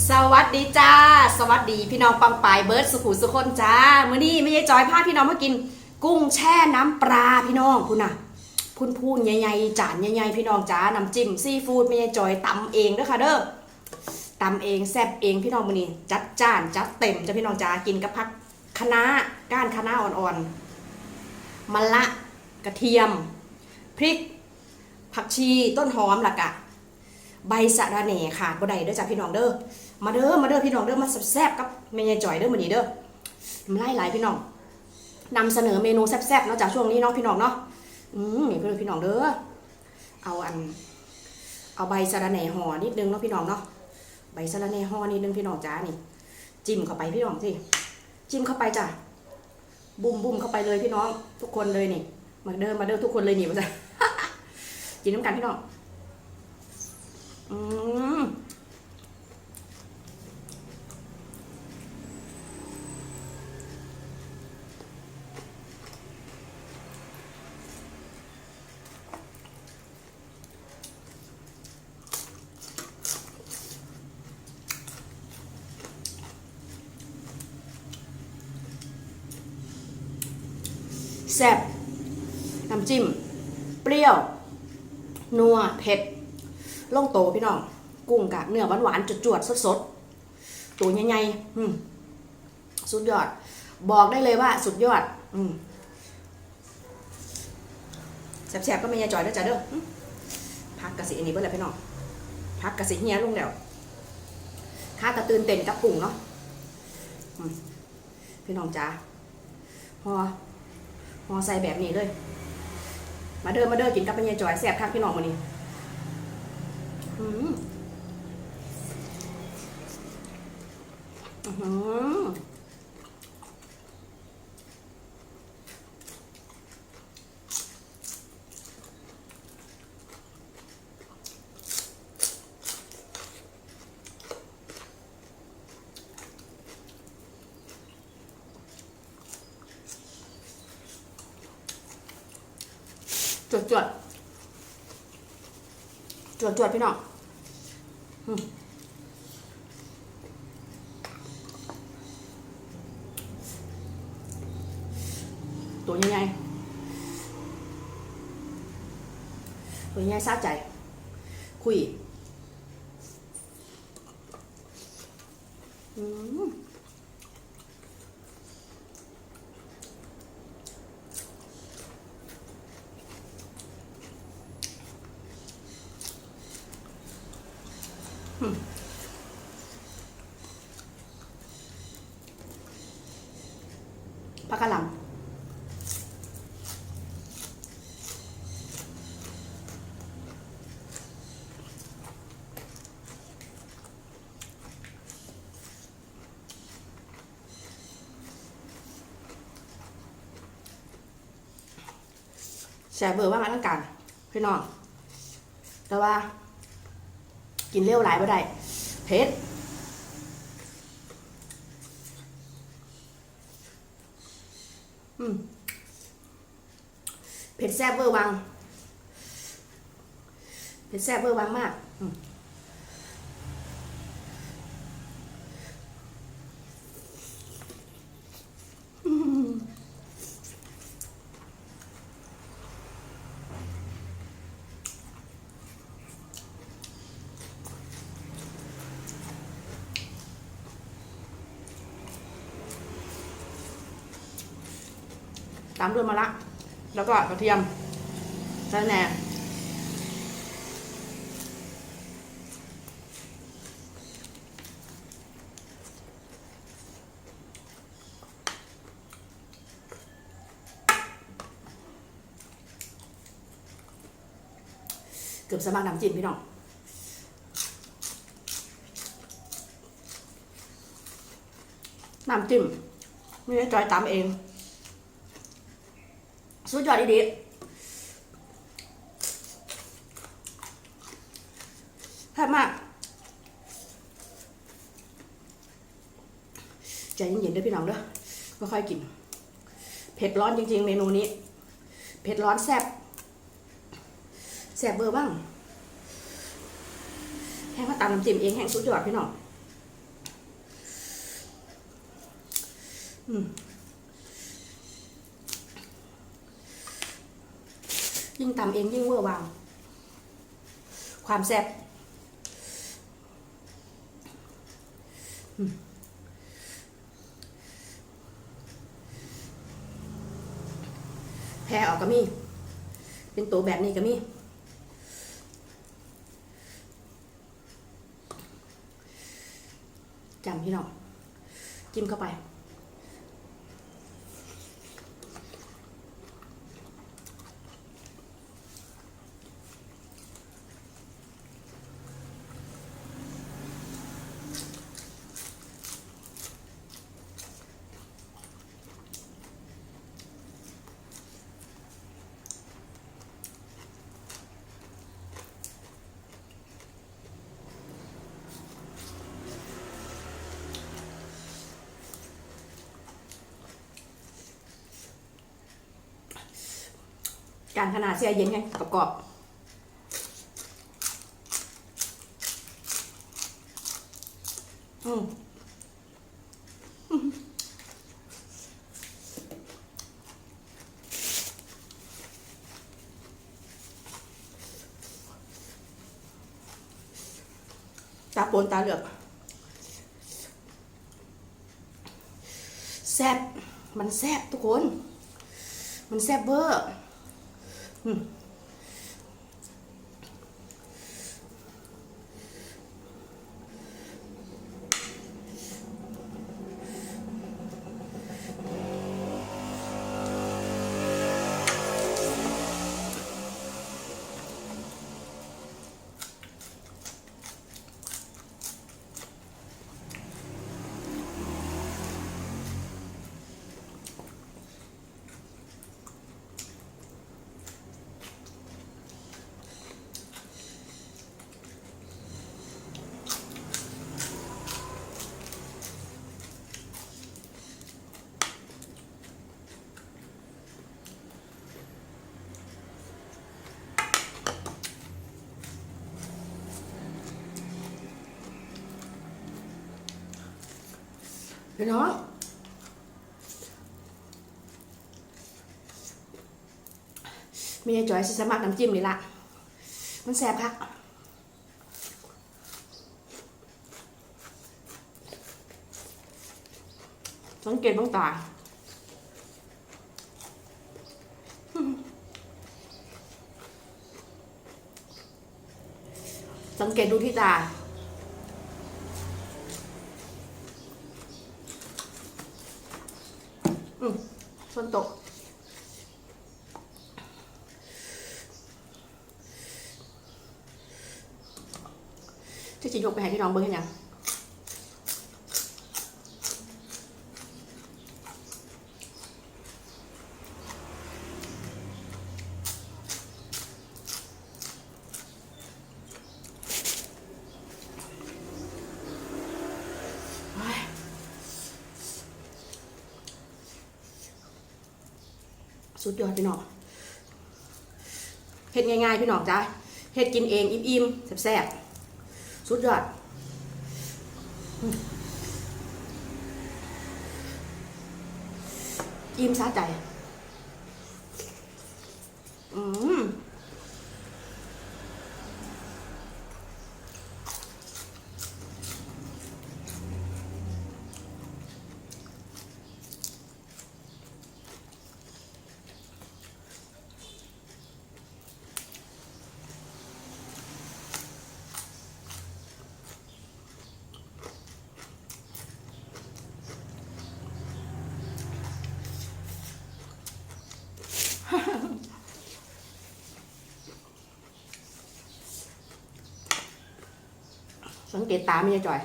สวัสดีจ้า สวัสดีพี่น้องปังปายเบิร์ดสุขุสุคนจ้ามื้อนี้ไม่ใช่จอยพาพี่น้องมากิน กุ้งแช่น้ำปลาพี่น้องคุณน่ะพุ่นพูนๆใหญ่ๆจานใหญ่ๆพี่น้องจ้าน้ำจิ้มซีฟู้ดไม่ใช่จอยตำเองด้อค่ะเด้อตำเองแซ่บเองพี่น้องมื้อนี้จัดจ้านจัดเต็มจ้ะพี่น้องจ้ากินกับผักคะน้าก้านคะน้าอ่อนๆมะละกระเทียม พริก ผักชีต้นหอมล่ะกะ ใบสะระแหน่ขาดบ่ได้ด้อจ้ะพี่น้องเด้อ มาเด้อมาเด้อพี่น้องเด้อมาแซ่บๆกับแม่ยายจ่อยเด้อมื้อนี้เด้อน้ำลายไหลพี่น้องนำเสนอเมนูแซ่บๆเนาะจากช่วงนี้เนาะพี่น้องเนาะอืมนี่เพื่อนพี่น้องเด้อเอาอัน เอาใบสะระแหน่ห่อนิดนึงเนาะพี่น้องเนาะใบสะระแหน่ห่อนิดนึงพี่น้องจ้านี่ จิ้มเข้าไปพี่น้องสิจิ้มเข้าไปจ้ะบุ้มบุ้มเข้าไปเลยพี่น้อง ทุกคนเลยนี่มาเด้อมาเด้อทุกคนเลยนี่มาจ้ะกินน้ำกันพี่น้องอืม แซ่บน้ำจิ้ม เปรี้ยว นัว เผ็ดลงโตพี่น้อง กุ้งกะเนื้อหวานๆจวดๆสดๆตัวใหญ่ๆสุดยอด บอกได้เลยว่าสุดยอด อืแซ่บๆก็ไม่ยาจอยเด้อจ้ะเด้อพักกะสิอันนี้เบิ่แหละพี่น้องพักกะสิเฮียลุงแล้วข้าตะตื่นเต้นกับกุ้งเนาะพี่น้องจ้าพอ พอใส่แบบนี้เลย มาเดินมาเดินกินกับแม่ยาจอยแซ่บคักพี่น้องมื้อนี้อืมอืม จวดจวดจวดจวดพี่น้องตัวใหญ่ๆตัวใหญ่ซาใจ คุยอืมผักกะหล่ำ แซ่บเบอร์ว่ามันต้องกันพี่น้อง แต่ว่า กินเร็วหลายบ่ได้เผ็ดเผ็ดแซ่บเบอร์วังเผ็ดแซ่บเบอร์วังมากอืม ตามด้วยมะระแล้วก็กระเทียมสะแหน่เกือบสมัครน้ำจิ้มพี่น้องน้ำจิ้มไม่ได้จอยตามเอง สุดยอดดีๆแซ่บมาก ใจเย็นๆด้วยพี่น้องเด้อค่อยๆกิน เผ็ดร้อนจริงๆ เมนูนี้ เผ็ดร้อนแซ่บแซ่บเบอร์บ้างแห้งก็ตามน้ำจิ้มเองแห้งสุดยอดพี่น้อง อืม ยิ่งตำเองยิ่งเวอร์วางความแซ่บแพรออกก็มี เป็นตัวแบบนี้ก็มีจำพี่น้องจิ้มเข้าไป การขนาดเสียเย็นไงกรอบๆอืมตาโปนตาเหลือกแซบมันแซบทุกคน มันแซบเวอร์ Hmm. พี่น้องมีไอ้จอยสิสมัครน้ำจิ้มนี่ละมันแซ่บคักสังเกตบ้างตาสังเกตดูที่ตา อืมส่วนโตะจะจิยกไปให้พี่น้องเบิ้งให้ยัง สุดยอดพี่น้องเห็ดง่ายๆพี่น้องจ้าเห็ดกินเองอิ่มๆแซ่บๆสุดยอดอิ่มซาใจ อืม สังเกตตาไม่ใช่จ่อย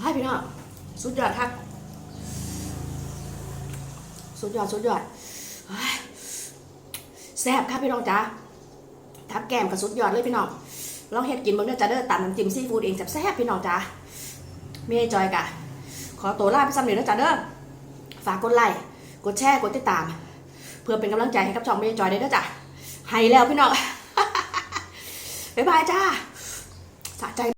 ให้พี่น้องสุดยอดครับ สุดยอด สุดยอดแซ่บครับพี่น้องจ้าทับแก้มกับสุดยอดเลยพี่น้องลองเฮ็ดกินเบิ่งเด้อจ้าเด้อตัดน้ำจิ้มซีฟู้ดเองแซ่บๆพี่น้องจ้ามีไอ้จอยกะ ขอตัวลาไปซ้ำเดี๋ยวนะจ้าเด้อฝากกดไลค์กดแชร์กดติดตาม เพื่อเป็นกำลังใจให้กับช่องไม่จอยได้ด้วยจ้ะใหายแล้วพี่น้อง บ๊ายบายจ้า สะใจ